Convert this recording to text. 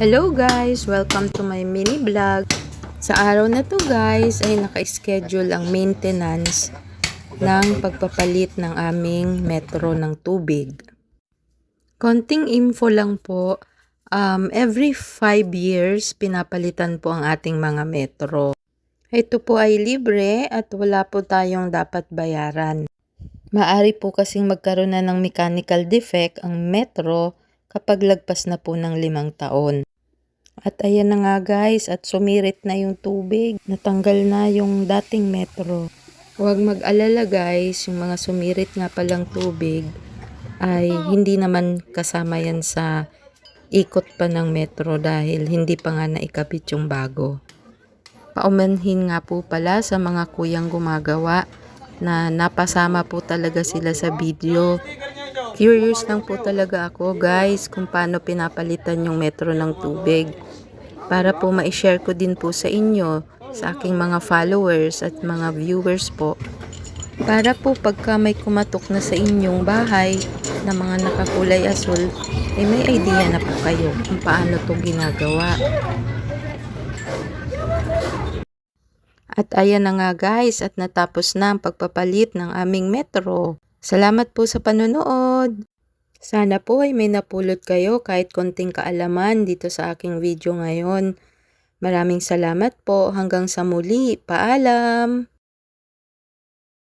Hello guys! Welcome to my mini vlog. Sa araw na to guys ay naka-schedule ang maintenance ng pagpapalit ng aming metro ng tubig. Konting info lang po, um, every 5 years pinapalitan po ang ating mga metro. Ito po ay libre at wala po tayong dapat bayaran. Maari po kasing magkaroon na ng mechanical defect ang metro kapag lagpas na po ng limang taon. At ayan na nga guys, at sumirit na yung tubig. Natanggal na yung dating metro. Huwag mag-alala guys, yung mga sumirit nga palang tubig ay hindi naman kasama yan sa ikot pa ng metro dahil hindi pa nga naikabit yung bago. Paumanhin nga po pala sa mga kuyang gumagawa na napasama po talaga sila sa video. Curious lang po talaga ako guys kung paano pinapalitan yung metro ng tubig. Para po ma-share ko din po sa inyo, sa aking mga followers at mga viewers po. Para po pagka may kumatok na sa inyong bahay na mga nakakulay asul, ay may idea na po kayo kung paano to ginagawa. At ayan na nga guys at natapos na ang pagpapalit ng aming metro. Salamat po sa panonood! Sana po ay may napulot kayo kahit konting kaalaman dito sa aking video ngayon. Maraming salamat po hanggang sa muli. Paalam!